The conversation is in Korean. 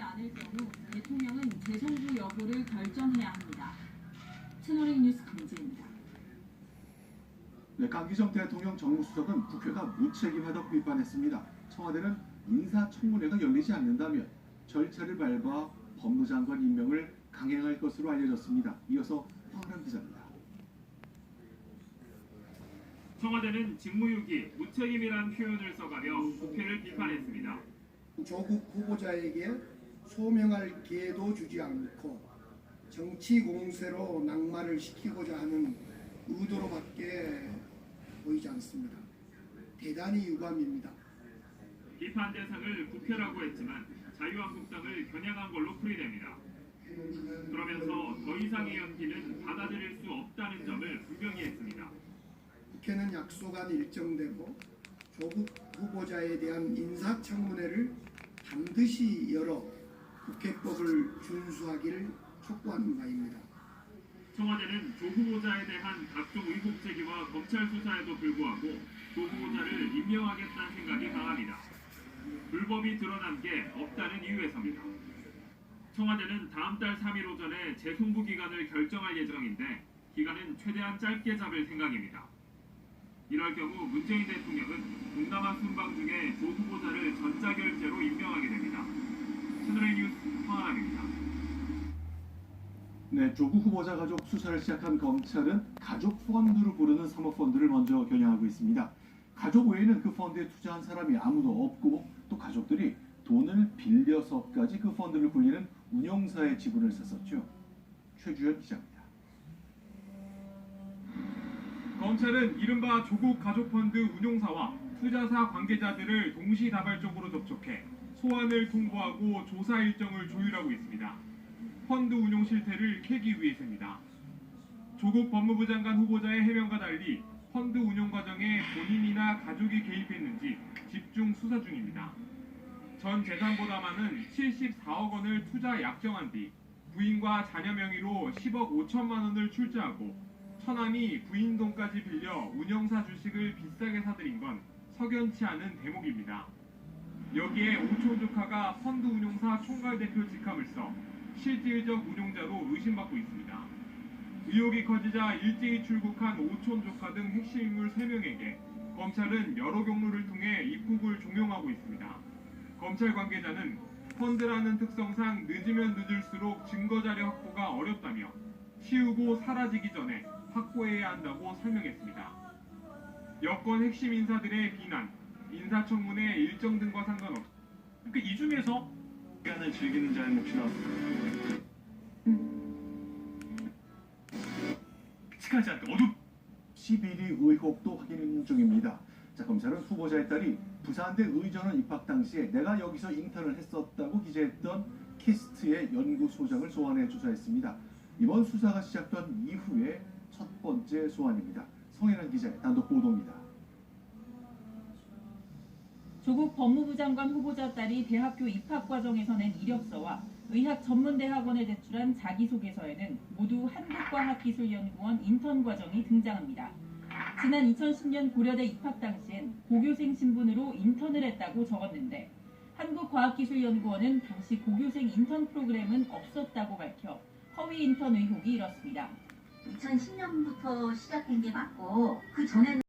않을 경우 대통령은 재송부 여부를 결정해야 합니다. 채널A 뉴스 강지입니다. 네, 강기정 대통령 정무수석은 국회가 무책임하다고 비판했습니다. 청와대는 인사청문회가 열리지 않는다면 절차를 밟아 법무장관 임명을 강행할 것으로 알려졌습니다. 이어서 황란 기자입니다. 청와대는 직무유기, 무책임이란 표현을 써가며 국회를 비판했습니다. 조국 후보자에게 소명할 기회도 주지 않고 정치 공세로 낙마를 시키고자 하는 의도로밖에 보이지 않습니다. 대단히 유감입니다. 비판 대상을 국회라고 했지만 자유한국당을 겨냥한 걸로 풀이됩니다. 그러면서 더 이상의 연기는 받아들일 수 없다는 점을 분명히 했습니다. 국회는 약속한 일정대로 조국 후보자에 대한 인사청문회를 반드시 열어 국회법을 준수하기를 촉구하는 바입니다. 청와대는 조 후보자에 대한 각종 의혹 제기와 검찰 수사에도 불구하고 조 후보자를 임명하겠다는 생각이 강합니다. 불법이 드러난 게 없다는 이유에서입니다. 청와대는 다음 달 3일 오전에 재송부 기간을 결정할 예정인데 기간은 최대한 짧게 잡을 생각입니다. 이럴 경우 문재인 대통령은 동남아 순방 중에 조 후보자를 전자결제로 임명하게 됩니다. 채널A 뉴스 황하람입니다. 네, 조국 후보자 가족 수사를 시작한 검찰은 가족 펀드로 부르는 사모펀드를 먼저 겨냥하고 있습니다. 가족 외에는 그 펀드에 투자한 사람이 아무도 없고 또 가족들이 돈을 빌려서까지 그 펀드를 굴리는 운용사의 지분을 샀었죠. 최주현 기자입니다. 검찰은 이른바 조국 가족펀드 운용사와 투자사 관계자들을 동시다발적으로 접촉해 소환을 통보하고 조사 일정을 조율하고 있습니다. 펀드 운용 실태를 캐기 위해서입니다. 조국 법무부 장관 후보자의 해명과 달리 펀드 운용 과정에 본인이나 가족이 개입했는지 집중 수사 중입니다. 전 재산보다 많은 74억 원을 투자 약정한 뒤 부인과 자녀 명의로 10억 5천만 원을 출자하고 처남이 부인 돈까지 빌려 운영사 주식을 비싸게 사들인 건 석연치 않은 대목입니다. 여기에 오촌 조카가 펀드 운용사 총괄 대표 직함을 써 실질적 운용자로 의심받고 있습니다. 의혹이 커지자 일제히 출국한 오촌 조카 등 핵심 인물 3명에게 검찰은 여러 경로를 통해 입국을 종용하고 있습니다. 검찰 관계자는 펀드라는 특성상 늦으면 늦을수록 증거 자료 확보가 어렵다며 치우고 사라지기 전에 확보해야 한다고 설명했습니다. 여권 핵심 인사들의 비난, 인사청문회 일정 등과 상관없이 그이 중에서 시간을 즐기는 자의 몫이라 끔찍하지 않게 어둡 11위 의혹도 확인 중입니다. 자, 검찰은 후보자의 딸이 부산대 의전원 입학 당시에 내가 여기서 인턴을 했었다고 기재했던 키스트의 연구소장을 소환해 조사했습니다. 이번 수사가 시작된 이후에 첫 번째 소환입니다. 성혜란 기자의 단독 보도입니다. 조국 법무부 장관 후보자 딸이 대학교 입학 과정에서 낸 이력서와 의학 전문대학원에 제출한 자기소개서에는 모두 한국과학기술연구원 인턴 과정이 등장합니다. 지난 2010년 고려대 입학 당시엔 고교생 신분으로 인턴을 했다고 적었는데 한국과학기술연구원은 당시 고교생 인턴 프로그램은 없었다고 밝혀 허위 인턴 의혹이 일었습니다. 2010년부터 시작된 게 맞고 그 전에는